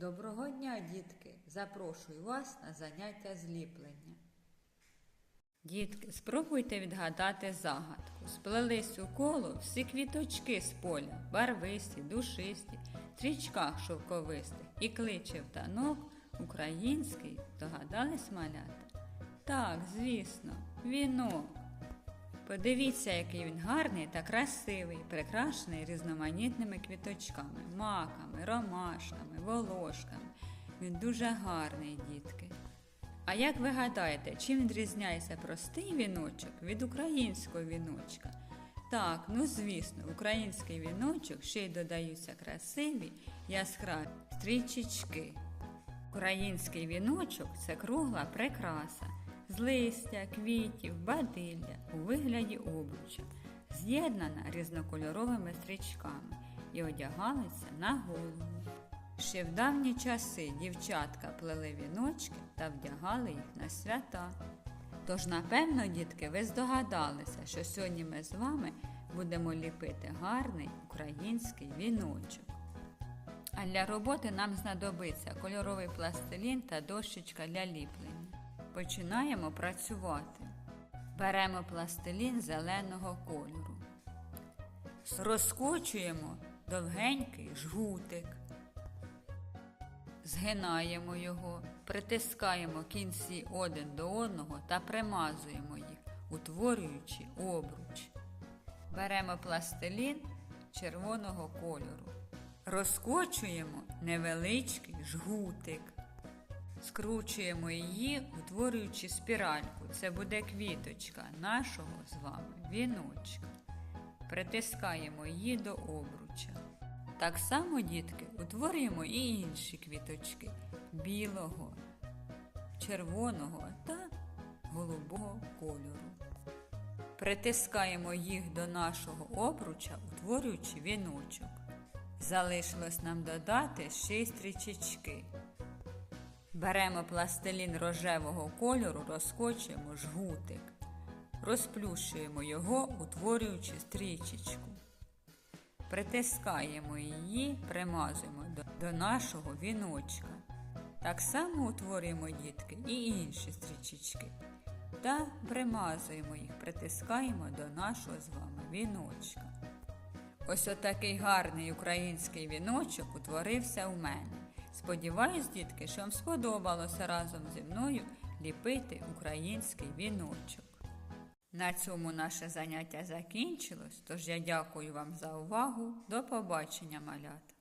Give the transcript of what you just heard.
Доброго дня, дітки! Запрошую вас на заняття зліплення. Дітки, спробуйте відгадати загадку. Сплелись у коло всі квіточки з поля, барвисті, душисті, в стрічках шовковистих і кличе в танок український, догадались малята? Так, звісно, вінок. Подивіться, який він гарний та красивий, прикрашений різноманітними квіточками, маками, ромашками, волошками. Він дуже гарний, дітки. А як ви гадаєте, чим відрізняється простий віночок від українського віночка? Так, ну звісно, український віночок ще й додаються красиві яскраві стрічечки. Український віночок це кругла прикраса листя, квітів, бадилля у вигляді обруча, з'єднана різнокольоровими стрічками і одягалася на голову. Ще в давні часи дівчатка плели віночки та вдягали їх на свята. Тож, напевно, дітки, ви здогадалися, що сьогодні ми з вами будемо ліпити гарний український віночок. А для роботи нам знадобиться кольоровий пластилін та дощечка для ліплення. Починаємо працювати. Беремо пластилін зеленого кольору. Розкочуємо довгенький жгутик. Згинаємо його, притискаємо кінці один до одного та примазуємо їх, утворюючи обруч. Беремо пластилін червоного кольору. Розкочуємо невеличкий жгутик. Скручуємо її, утворюючи спіральку. Це буде квіточка нашого з вами віночка. Притискаємо її до обруча. Так само, дітки, утворюємо і інші квіточки білого, червоного та голубого кольору. Притискаємо їх до нашого обруча, утворюючи віночок. Залишилось нам додати ще й стрічечки. Беремо пластилін рожевого кольору, розкочуємо жгутик, розплющуємо його, утворюючи стрічечку. Притискаємо її, примазуємо до, нашого віночка. Так само утворюємо дітки і інші стрічечки. Та примазуємо їх, притискаємо до нашого з вами віночка. Ось отакий гарний український віночок утворився у мене. Сподіваюсь, дітки, що вам сподобалося разом зі мною ліпити український віночок. На цьому наше заняття закінчилось, тож я дякую вам за увагу. До побачення, малята!